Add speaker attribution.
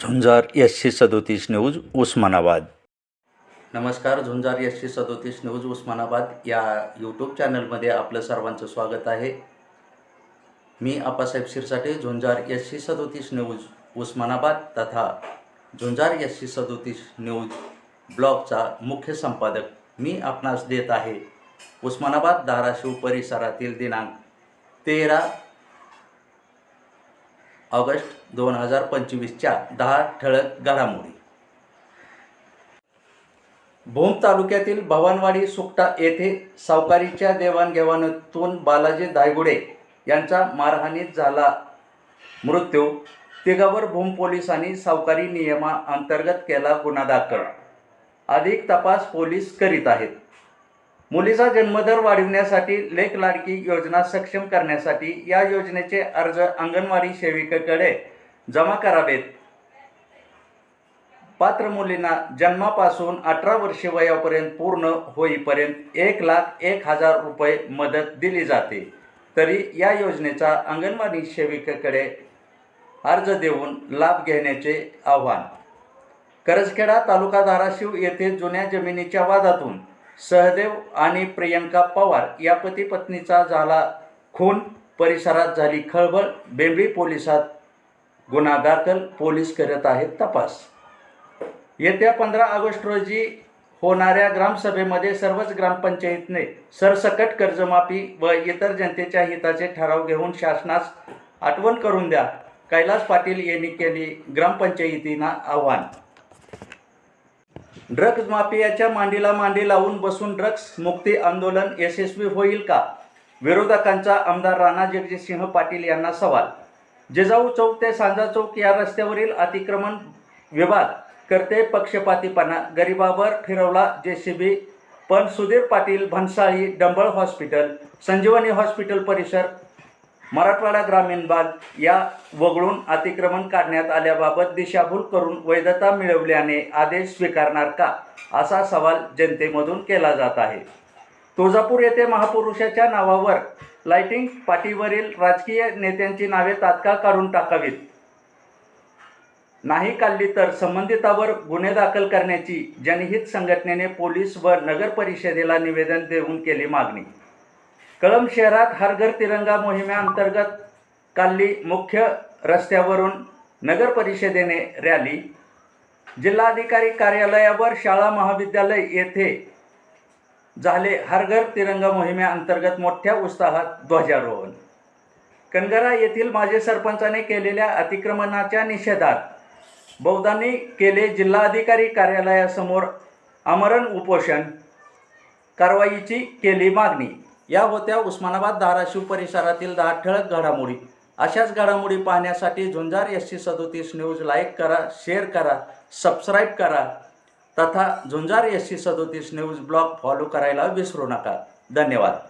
Speaker 1: झुंजार एसशे सदोतीस न्यूज उस्मानाबाद. नमस्कार झुंजार एसशे सदोतीस न्यूज उस्मानाबाद या यूट्यूब चॅनलमध्ये आपलं सर्वांचं स्वागत आहे. मी आपासाहेब शिरसाटे झुंजार एसशे सदोतीस न्यूज उस्मानाबाद तथा झुंजार एसशे सदोतीस न्यूज ब्लॉगचा मुख्य संपादक मी आपणास देत आहे. उस्मानाबाद धाराशिव परिसरातील दिनांक तेरा ऑगस्ट दोन हजार पंचवीसच्या दहा ठळक घडामोडी. भूम तालुक्यातील भवानवाडी सुकटा येथे सावकारीच्या देवाणघेवाणीतून बालाजी दायगुडे यांचा मारहाणीत झाला मृत्यू. तिघावर भूम पोलिसांनी सावकारी नियमाअंतर्गत केला गुन्हा दाखल. अधिक तपास पोलीस करीत आहेत. मुलीचा जन्मदर वाढविण्यासाठी लेख लाडकी योजना सक्षम करण्यासाठी या योजनेचे अर्ज अंगणवाडी सेविकेकडे जमा करावेत. पात्र मुलींना जन्मापासून अठरा वर्षे वयापर्यंत पूर्ण होईपर्यंत एक लाख एक हजार रुपये मदत दिली जाते. तरी या योजनेचा अंगणवाडी सेविकेकडे अर्ज देऊन लाभ घेण्याचे आव्हान. करजखेडा तालुका धाराशिव येथे जुन्या जमिनीच्या वादातून सहदेव आणि प्रियंका पवार या पती पत्नीचा झाला खून. परिसरात झाली खळबळ. बेंबळी पोलिसात गुन्हा दाखल. पोलीस करत आहेत तपास. येत्या पंधरा ऑगस्ट रोजी होणाऱ्या ग्रामसभेमध्ये सर्वच ग्रामपंचायतीने सरसकट कर्जमाफी व इतर जनतेच्या हिताचे ठराव घेऊन शासनास आठवण करून द्या. कैलास पाटील यांनी केली ग्रामपंचायतींना आव्हान. ड्रग्ज माफियाच्या मांडीला मांडी लावून बसून ड्रग्ज मुक्ती आंदोलन यशस्वी होईल का? विरोधकांचा आमदार राणा जगजितसिंह पाटील यांना सवाल. जिजाऊ चौक ते सांजा चौक या रस्त्यावरील अतिक्रमण विभाग करते पक्षपातीपणा. गरिबावर फिरवला जेसीबी. पण सुधीर पाटील भन्साळी डंबळ हॉस्पिटल संजीवनी हॉस्पिटल परिसर मराठवाडा ग्रामीण भाग या वगळून अतिक्रमण काढण्यात आल्याबाबत दिशाभूल करून वैधता मिळवल्याने आदेश स्वीकारणार का असा सवाल जनतेमधून केला जात आहे. तुळजापूर येथे महापुरुषाच्या नावावर लाइटिंग पाटीवरील राजकीय नेत्यांची नावे तात्काळ काढून टाकावीत. नाही काढली तर संबंधितावर गुन्हे दाखल करण्याची जनहित संघटनेने पोलीस व नगर परिषदेला निवेदन देऊन केली मागणी. कळंब शहरात हरघर तिरंगा मोहिमेअंतर्गत काल्ली मुख्य रस्त्यावरून नगर परिषदेने रॅली. जिल्हाधिकारी कार्यालयावर शाळा महाविद्यालय येथे झाले हरघर तिरंगा मोहिमेअंतर्गत मोठ्या उत्साहात ध्वजारोहण. कनगरा येथील माजी सरपंचाने केलेल्या अतिक्रमणाच्या निषेधात बौद्धांनी केले जिल्हाधिकारी कार्यालयासमोर आमरण उपोषण कारवाईची केली मागणी. या होत्या उस्मानाबाद धाराशिव परिसरातील दहा ठळक घडामोडी. अशाच घडामोडी पाहण्यासाठी झुंजार एस सी सदोतीस न्यूज लाईक करा शेअर करा सबस्क्राईब करा तथा झुंजार एस सी सदोतीस न्यूज ब्लॉग फॉलो करायला विसरू नका. धन्यवाद.